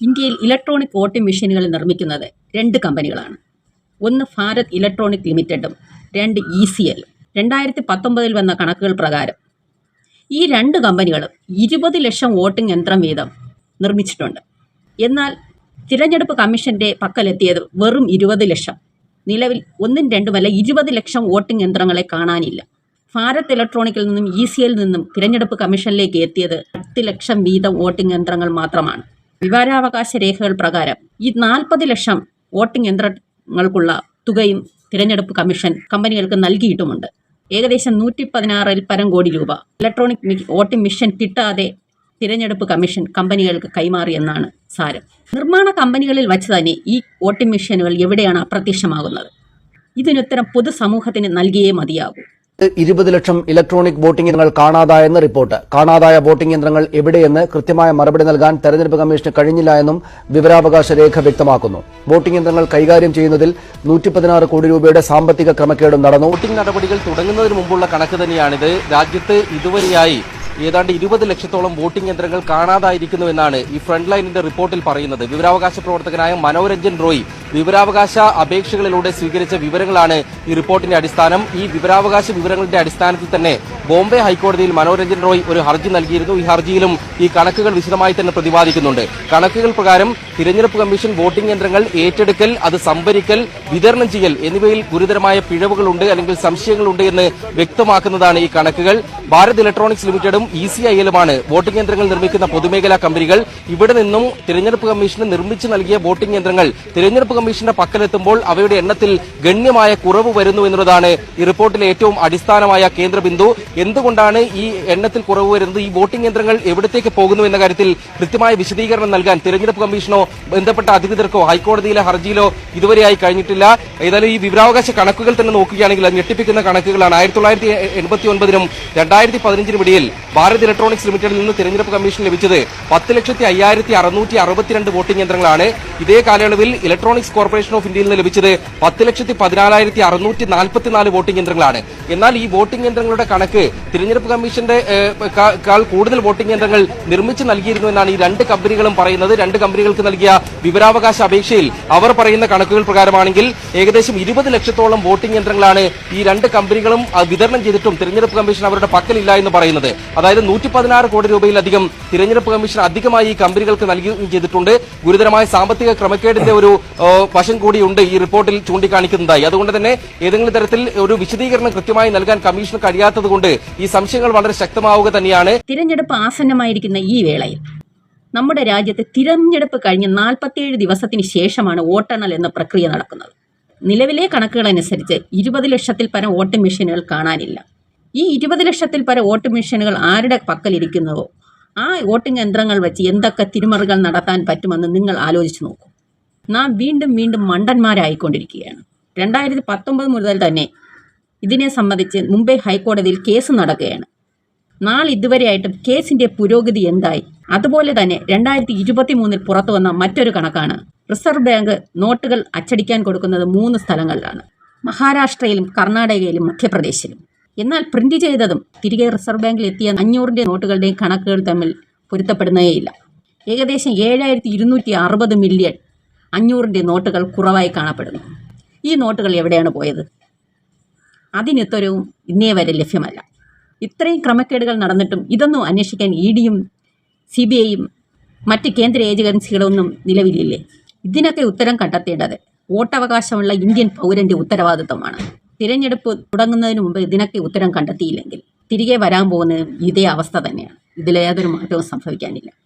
ഇന്ത്യയിൽ electronic voting മെഷീനുകൾ നിർമ്മിക്കുന്നത് രണ്ട് കമ്പനികളാണ്. ഒന്ന് ഭാരത് ഇലക്ട്രോണിക് ലിമിറ്റഡും രണ്ട് ഇ സി എൽ. രണ്ടായിരത്തി പത്തൊമ്പതിൽ വന്ന കണക്കുകൾ പ്രകാരം ഈ രണ്ട് കമ്പനികളും ഇരുപത് ലക്ഷം വോട്ടിംഗ് യന്ത്രം വീതം നിർമ്മിച്ചിട്ടുണ്ട്. എന്നാൽ തിരഞ്ഞെടുപ്പ് കമ്മീഷന്റെ പക്കലെത്തിയത് വെറും ഇരുപത് ലക്ഷം. നിലവിൽ ഒന്നും രണ്ടുമല്ല ഇരുപത് ലക്ഷം വോട്ടിംഗ് യന്ത്രങ്ങളെ കാണാനില്ല. ഭാരത് ഇലക്ട്രോണിക്കിൽ നിന്നും ഇ സി നിന്നും തിരഞ്ഞെടുപ്പ് കമ്മീഷനിലേക്ക് എത്തിയത് പത്ത് ലക്ഷം വീതം വോട്ടിംഗ് യന്ത്രങ്ങൾ മാത്രമാണ്. വിവരാവകാശ രേഖകൾ പ്രകാരം ഈ നാൽപ്പത് ലക്ഷം വോട്ടിംഗ് യന്ത്രങ്ങൾക്കുള്ള തുകയും തിരഞ്ഞെടുപ്പ് കമ്മീഷൻ കമ്പനികൾക്ക് നൽകിയിട്ടുമുണ്ട്. ഏകദേശം നൂറ്റി പതിനാറിൽ പരം കോടി രൂപ. ഇലക്ട്രോണിക് വോട്ടിംഗ് മിഷൻ കിട്ടാതെ തിരഞ്ഞെടുപ്പ് കമ്മീഷൻ കമ്പനികൾക്ക് കൈമാറിയെന്നാണ് സാരം. നിർമ്മാണ കമ്പനികളിൽ വച്ച് തന്നെ ഈ വോട്ടിംഗ് മെഷീനുകൾ എവിടെയാണ് അപ്രത്യക്ഷമാകുന്നത്? ഇതിനുത്തരം പൊതുസമൂഹത്തിന് നൽകിയേ മതിയാകൂ. ഇരുപത് ലക്ഷം ഇലക്ട്രോണിക് വോട്ടിംഗ് യന്ത്രങ്ങൾ കാണാതായെന്ന് റിപ്പോർട്ട്. കാണാതായ വോട്ടിംഗ് യന്ത്രങ്ങൾ എവിടെയെന്ന് കൃത്യമായ മറുപടി നൽകാൻ തെരഞ്ഞെടുപ്പ് കമ്മീഷന് കഴിഞ്ഞില്ല എന്നും വിവരാവകാശ രേഖ വ്യക്തമാക്കുന്നു. വോട്ടിംഗ് യന്ത്രങ്ങൾ കൈകാര്യം ചെയ്യുന്നതിൽ നൂറ്റി പതിനാറ് കോടി രൂപയുടെ സാമ്പത്തിക ക്രമക്കേടും നടന്നു. വോട്ടിംഗ് നടപടികൾ തുടങ്ങുന്നതിന് മുമ്പുള്ള കണക്ക് തന്നെയാണിത്. രാജ്യത്ത് ഇതുവരെയായി ഏതാണ്ട് ഇരുപത് ലക്ഷത്തോളം വോട്ടിംഗ് യന്ത്രങ്ങൾ കാണാതായിരിക്കുന്നുവെന്നാണ് ഈ ഫ്രണ്ട് ലൈനിന്റെ റിപ്പോർട്ടിൽ പറയുന്നത്. വിവരാവകാശ പ്രവർത്തകനായ മനോരഞ്ജൻ റോയ് വിവരാവകാശ അപേക്ഷകളിലൂടെ സ്വീകരിച്ച വിവരങ്ങളാണ് ഈ റിപ്പോർട്ടിന്റെ അടിസ്ഥാനം. ഈ വിവരാവകാശ വിവരങ്ങളുടെ അടിസ്ഥാനത്തിൽ തന്നെ ബോംബെ ഹൈക്കോടതിയിൽ മനോരഞ്ജൻ റോയ് ഒരു ഹർജി നൽകിയിരുന്നു. ഈ ഹർജിയിലും ഈ കണക്കുകൾ വിശദമായി തന്നെ പ്രതിപാദിക്കുന്നുണ്ട്. കണക്കുകൾ പ്രകാരം തിരഞ്ഞെടുപ്പ് കമ്മീഷൻ വോട്ടിംഗ് യന്ത്രങ്ങൾ ഏറ്റെടുക്കൽ അത് സംഭരിക്കൽ വിതരണം ചെയ്യൽ എന്നിവയിൽ ഗുരുതരമായ പിഴവുകളുണ്ട് അല്ലെങ്കിൽ സംശയങ്ങളുണ്ട് എന്ന് വ്യക്തമാക്കുന്നതാണ് ഈ കണക്കുകൾ. ഭാരത് ഇലക്ട്രോണിക്സ് ലിമിറ്റഡും ഇ സി ഐ എല്ലുമാണ് വോട്ടിംഗ് യന്ത്രങ്ങൾ നിർമ്മിക്കുന്ന പൊതുമേഖലാ കമ്പനികൾ. ഇവിടെ നിന്നും തിരഞ്ഞെടുപ്പ് കമ്മീഷന് നിർമ്മിച്ചു നൽകിയ വോട്ടിംഗ് യന്ത്രങ്ങൾ തിരഞ്ഞെടുപ്പ് കമ്മീഷന്റെ പക്കലെത്തുമ്പോൾ അവയുടെ എണ്ണത്തിൽ ഗണ്യമായ കുറവ് വരുന്നു എന്നുള്ളതാണ് ഈ റിപ്പോർട്ടിലെ ഏറ്റവും അടിസ്ഥാനമായ കേന്ദ്ര ബിന്ദു എന്തുകൊണ്ടാണ് ഈ എണ്ണത്തിൽ കുറവ് വരുന്നത്? ഈ വോട്ടിംഗ് യന്ത്രങ്ങൾ എവിടത്തേക്ക് പോകുന്നു എന്ന കാര്യത്തിൽ കൃത്യമായ വിശദീകരണം നൽകാൻ തിരഞ്ഞെടുപ്പ് കമ്മീഷനോ ബന്ധപ്പെട്ട അധികൃതർക്കോ ഹൈക്കോടതിയിലെ ഹർജിയിലോ ഇതുവരെയായി കഴിഞ്ഞിട്ടില്ല. ഏതായാലും ഈ വിവരാവകാശ കണക്കുകൾ തന്നെ നോക്കുകയാണെങ്കിൽ അത് ഞെട്ടിപ്പിക്കുന്ന കണക്കുകളാണ്. ആയിരത്തി തൊള്ളായിരത്തി എൺപത്തി ഒൻപതിനും രണ്ടായിരത്തി പതിനഞ്ചിനും ഇടയിൽ ഭാരത് ഇലക്ട്രോണിക്സ് ലിമിറ്റഡിൽ നിന്ന് തിരഞ്ഞെടുപ്പ് കമ്മീഷൻ ലഭിച്ചത് പത്ത് ലക്ഷത്തി അയ്യായിരത്തി അറുന്നൂറ്റി അറുപത്തിരണ്ട് വോട്ടിംഗ് യന്ത്രങ്ങളാണ്. ഇതേ കാലയളവിൽ ഇലക്ട്രോണിക്സ് കോർപ്പറേഷൻ ഓഫ് ഇന്ത്യയിൽ നിന്ന് ലഭിച്ചത് പത്ത് ലക്ഷത്തി പതിനാലായിരത്തി അറുന്നൂറ്റി നാൽപ്പത്തിനാല് വോട്ടിംഗ് യന്ത്രങ്ങളാണ്. എന്നാൽ ഈ വോട്ടിംഗ് യന്ത്രങ്ങളുടെ കണക്ക് തിരഞ്ഞെടുപ്പ് കമ്മീഷന്റെ കാൾ കൂടുതൽ വോട്ടിംഗ് യന്ത്രങ്ങൾ നിർമ്മിച്ച് നൽകിയിരുന്നു എന്നാണ് ഈ രണ്ട് കമ്പനികളും പറയുന്നത്. രണ്ട് കമ്പനികൾക്ക് നൽകിയ വിവരാവകാശ അപേക്ഷയിൽ അവർ പറയുന്ന കണക്കുകൾ പ്രകാരമാണെങ്കിൽ ഏകദേശം ഇരുപത് ലക്ഷത്തോളം വോട്ടിംഗ് യന്ത്രങ്ങളാണ് ഈ രണ്ട് കമ്പനികളും വിതരണം ചെയ്തിട്ടും തിരഞ്ഞെടുപ്പ് കമ്മീഷൻ അവരുടെ പക്കലില്ല എന്ന് പറയുന്നത്. അതായത് നൂറ്റി പതിനാറ് കോടി രൂപയിലധികം തിരഞ്ഞെടുപ്പ് കമ്മീഷൻ അധികമായി ഈ കമ്പനികൾക്ക് നൽകുകയും ചെയ്തിട്ടുണ്ട്. ഗുരുതരമായ സാമ്പത്തിക ക്രമക്കേടിന്റെ ഒരു വശം കൂടിയുണ്ട് ഈ റിപ്പോർട്ടിൽ ചൂണ്ടിക്കാണിക്കുന്നതായി. അതുകൊണ്ട് തന്നെ ഏതെങ്കിലും തരത്തിൽ ഒരു വിശദീകരണം കൃത്യമായി നൽകാൻ കമ്മീഷന് കഴിയാത്തതുകൊണ്ട് ഈ സംശയങ്ങൾ വളരെ ശക്തമാവുക തന്നെയാണ്. തിരഞ്ഞെടുപ്പ് ആസന്നമായിരിക്കുന്ന ഈ വേളയിൽ നമ്മുടെ രാജ്യത്ത് തിരഞ്ഞെടുപ്പ് കഴിഞ്ഞ് നാൽപ്പത്തിയേഴ് ദിവസത്തിന് ശേഷമാണ് വോട്ടെണ്ണൽ എന്ന പ്രക്രിയ നടക്കുന്നത്. നിലവിലെ കണക്കുകൾ അനുസരിച്ച് ഇരുപത് ലക്ഷത്തിൽ പരം വോട്ട് മെഷീനുകൾ കാണാനില്ല. ഈ ഇരുപത് ലക്ഷത്തിൽ പരം വോട്ട് മെഷീനുകൾ ആരുടെ പക്കലിരിക്കുന്നതോ ആ വോട്ടിംഗ് യന്ത്രങ്ങൾ വെച്ച് എന്തൊക്കെ തിരിമറികൾ നടത്താൻ പറ്റുമെന്ന് നിങ്ങൾ ആലോചിച്ച് നോക്കൂ. നാം വീണ്ടും വീണ്ടും മണ്ടന്മാരായിക്കൊണ്ടിരിക്കുകയാണ്. രണ്ടായിരത്തി പത്തൊമ്പത് മുതൽ തന്നെ ഇതിനെ സംബന്ധിച്ച് മുംബൈ ഹൈക്കോടതിയിൽ കേസ് നടക്കുകയാണ്. നാളെ ഇതുവരെയായിട്ടും കേസിന്റെ പുരോഗതി എന്തായി? അതുപോലെ തന്നെ രണ്ടായിരത്തി ഇരുപത്തി മൂന്നിൽ പുറത്തു വന്ന മറ്റൊരു കണക്കാണ്. റിസർവ് ബാങ്ക് നോട്ടുകൾ അച്ചടിക്കാൻ കൊടുക്കുന്നത് മൂന്ന് സ്ഥലങ്ങളിലാണ്. മഹാരാഷ്ട്രയിലും കർണാടകയിലും മധ്യപ്രദേശിലും. എന്നാൽ പ്രിന്റ് ചെയ്തതും തിരികെ റിസർവ് ബാങ്കിൽ എത്തിയ അഞ്ഞൂറിന്റെ നോട്ടുകളുടെയും കണക്കുകൾ തമ്മിൽ പൊരുത്തപ്പെടുന്നേയില്ല ഏകദേശം ഏഴായിരത്തി ഇരുന്നൂറ്റി അറുപത് മില്യൺ അഞ്ഞൂറിന്റെ നോട്ടുകൾ കുറവായി കാണപ്പെടുന്നു. ഈ നോട്ടുകൾ എവിടെയാണ് പോയത്? അതിനുത്തരവും ഇന്നേ വരെ ലഭ്യമല്ല. ഇത്രയും ക്രമക്കേടുകൾ നടന്നിട്ടും ഇതൊന്നും അന്വേഷിക്കാൻ ഇ ഡിയും സി ബി ഐയും മറ്റ് കേന്ദ്ര ഏജൻസികളൊന്നും നിലവിലില്ലേ? ഇതിനൊക്കെ ഉത്തരം കണ്ടെത്തേണ്ടത് വോട്ടവകാശമുള്ള ഇന്ത്യൻ പൗരന്റെ ഉത്തരവാദിത്വമാണ്. തിരഞ്ഞെടുപ്പ് തുടങ്ങുന്നതിന് മുമ്പ് ഇതിനൊക്കെ ഉത്തരം കണ്ടെത്തിയില്ലെങ്കിൽ തിരികെ വരാൻ പോകുന്നത് ഇതേ അവസ്ഥ തന്നെയാണ്. ഇതിലേതൊരു മാറ്റവും സംഭവിക്കാനില്ല.